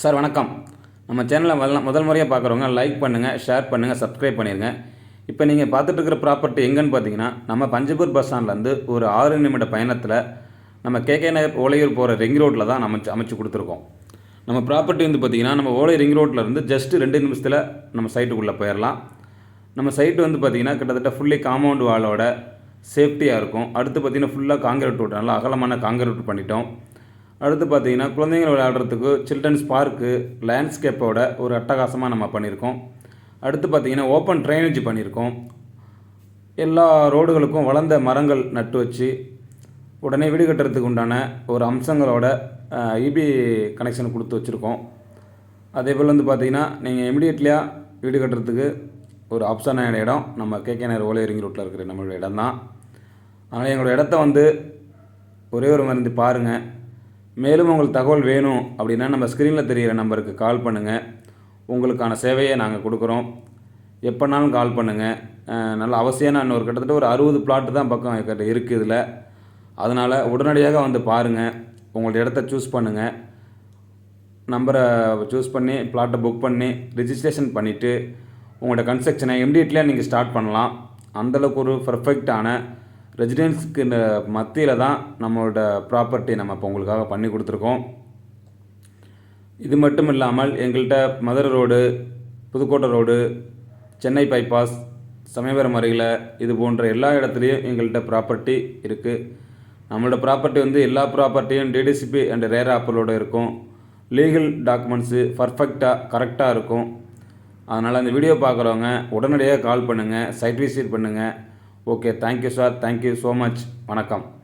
Sir வணக்கம். நம்ம சேனலை முதல் முதல் முறையாக பார்க்குறவங்க லைக் பண்ணுங்கள் ஷேர் பண்ணுங்கள் சப்ஸ்கிரைப் பண்ணிடுங்க இப்போ நீங்கள் பார்த்துட்டு இருக்கிற ப்ராப்பர்ட்டி எங்கேன்னு பார்த்தீங்கன்னா நம்ம பஞ்சபூர் பஸ் ஸ்டாண்ட்லேருந்து ஒரு ஆறு நிமிட பயணத்தில் நம்ம கேகே நகர் ஓலையூர் போகிற ரிங் ரோட்டில் தான் அமைச்சு அமைச்சு கொடுத்துருக்கோம். நம்ம ப்ராப்பர்ட்டி வந்து பார்த்திங்கன்னா நம்ம ஓலை ரிங் ரோட்டில் இருந்து ஜஸ்ட் ரெண்டு நிமிஷத்தில் நம்ம சைட்டுக்குள்ளே போயிடலாம் நம்ம சைட்டு வந்து பார்த்திங்கன்னா கிட்டத்தட்ட ஃபுல்லி காம்பவுண்ட் வாலோட சேஃப்டியாக இருக்கும். அடுத்து பார்த்திங்கன்னா ஃபுல்லாக காங்கிரீட் ரோட் நல்லா அகலமான காங்கிரீட் பண்ணிட்டோம். அடுத்து பார்த்தீங்கன்னா குழந்தைங்க விளையாடுறதுக்கு சில்ட்ரன்ஸ் பார்க்கு லேண்ட்ஸ்கேப்போட ஒரு அட்டகாசமாக நம்ம பண்ணியிருக்கோம். அடுத்து பார்த்தீங்கன்னா ஓப்பன் ட்ரைனேஜ் பண்ணியிருக்கோம். எல்லா ரோடுகளுக்கும் வளர்ந்த மரங்கள் நட்டு வச்சு உடனே வீடு கட்டுறதுக்கு உண்டான ஒரு அம்சங்களோட இபி கனெக்ஷன் கொடுத்து வச்சுருக்கோம். அதே போல் வந்து பார்த்திங்கன்னா நீங்கள் இமிடியட்லியாக வீடு கட்டுறதுக்கு ஒரு ஆப்ஷனான இடம் நம்ம கேகே நேர் ஓலையரிங் ரூட்டில் இருக்கிற நம்மளோட இடம் தான் அதனால் எங்களோட இடத்த வந்து ஒரே ஒரு மருந்து பாருங்கள் மேலும் உங்களுக்கு தகவல் வேணும் அப்படின்னா நம்ம ஸ்க்ரீனில் தெரிகிற நம்பருக்கு கால் பண்ணுங்கள் உங்களுக்கான சேவையை நாங்கள் கொடுக்குறோம். எப்போனாலும் கால் பண்ணுங்கள் நல்ல நல்ல அவசியமான இன்னொரு கிட்டத்தட்ட ஒரு அறுபது பிளாட்டு தான் பக்கம் எங்கிட்ட இருக்குது இதில். அதனால் உடனடியாக வந்து பாருங்கள் உங்களோட இடத்த சூஸ் பண்ணுங்கள் நம்பரை சூஸ் பண்ணி பிளாட்டை புக் பண்ணி ரிஜிஸ்ட்ரேஷன் பண்ணிவிட்டு உங்களோட கன்ஸ்ட்ரக்ஷனை இம்டியட்லியாக நீங்கள் ஸ்டார்ட் பண்ணலாம். அந்தளவுக்கு ஒரு பர்ஃபெக்டான ரெசிடென்ஸ்க்கு மத்தியில் தான் நம்மளோட ப்ராப்பர்ட்டி நம்ம இப்போ உங்களுக்காக பண்ணி கொடுத்துருக்கோம். இது மட்டும் இல்லாமல் எங்கள்கிட்ட Madurai road Pudukkottai road Chennai bypass Samayapuram அருகில் இது போன்ற எல்லா இடத்துலையும் எங்கள்கிட்ட ப்ராப்பர்ட்டி இருக்குது நம்மளோட ப்ராப்பர்ட்டி வந்து எல்லா ப்ராப்பர்ட்டியும் டிடிசிபி அண்ட் ரேர் ஆப்பிளோடு இருக்கும். லீகல் டாக்குமெண்ட்ஸு பர்ஃபெக்டாக கரெக்டாக இருக்கும். அதனால் அந்த வீடியோ பார்க்குறவங்க உடனடியாக கால் பண்ணுங்கள் சைட் விசிட் பண்ணுங்கள் okay thank you sir thank you so much வணக்கம்.